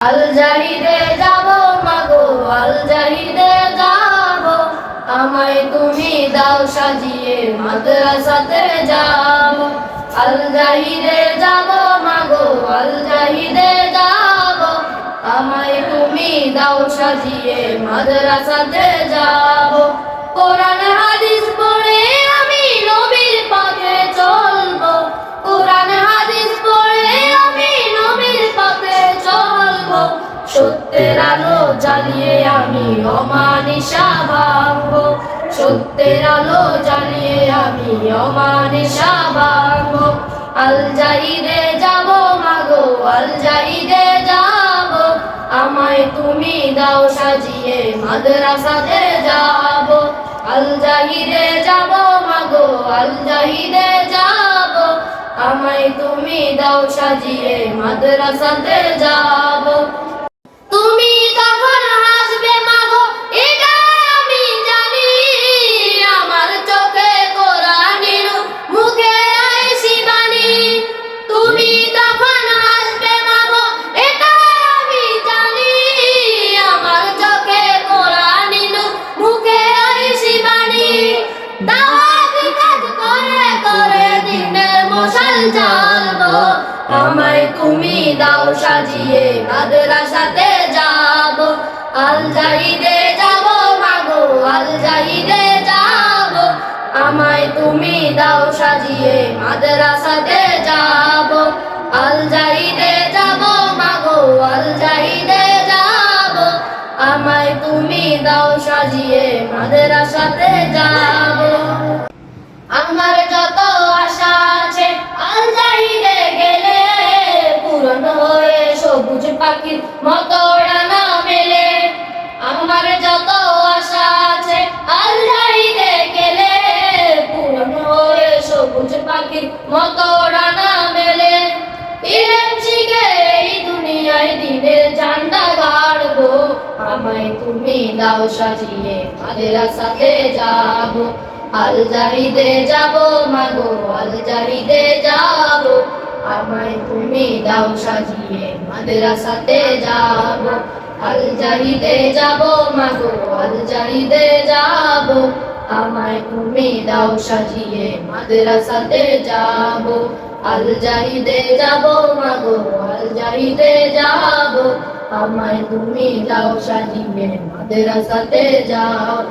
আল জাহিদে যাব মাগো আল জাহিদে যাব। আমায় তুমি দাও সাজিয়ে, মাদ্রাসাতে যাব। আল জাহিদে যাব মাগো আল জাহিদে যাব। আমায় তুমি দাও সাজিয়ে, মাদ্রাসাতে যাব। কোরআন, হাদিস জ্বালিয়ে আমি অমানিসা ভাঙবো। সত্যের আলো জ্বালিয়ে আমি অমানিসা ভাঙবো। আল জাহিদে যাব মাগো, আল জাহিদে যাব। আমায় তুমি দাও সাজিয়ে, মাদ্রাসাতে যাব। আল জাহিদে যাব মাগো, আল জাহিদে যাব। আমায় তুমি দাও সাজিয়ে, মাদ্রাসাতে যাব। জ্বালবো আমায় দাও সাজিয়ে মাদ্রাসাতে যাব। আল যাব, মাগো, আল যাব। আমায় তুমি দাও সাজিয়ে মাদ্রাসাতে যাব। আল যাব, মাগো, আল যাব। আমায় তুমি দাও সাজিয়ে মাদ্রাসাতে যাব। যত আশা আছে আমায় তুমি দাও সাজিয়ে মাদ্রাসাতে যাব। মাগো, আল জাহিদে যাব। আমায় তুমি দাও সাজিয়ে মাদ্রাসাতে যাব। আল জাহিদে যাব মাগো, আল জাহিদে যাব। আমায় তুমি দাও সাজিয়ে, মাদ্রাসাতে যাব। আল জাহিদে যাব মাগো, আল জাহিদে যাব। আমায় তুমি দাও সাজিয়ে, মাদ্রাসাতে যাব।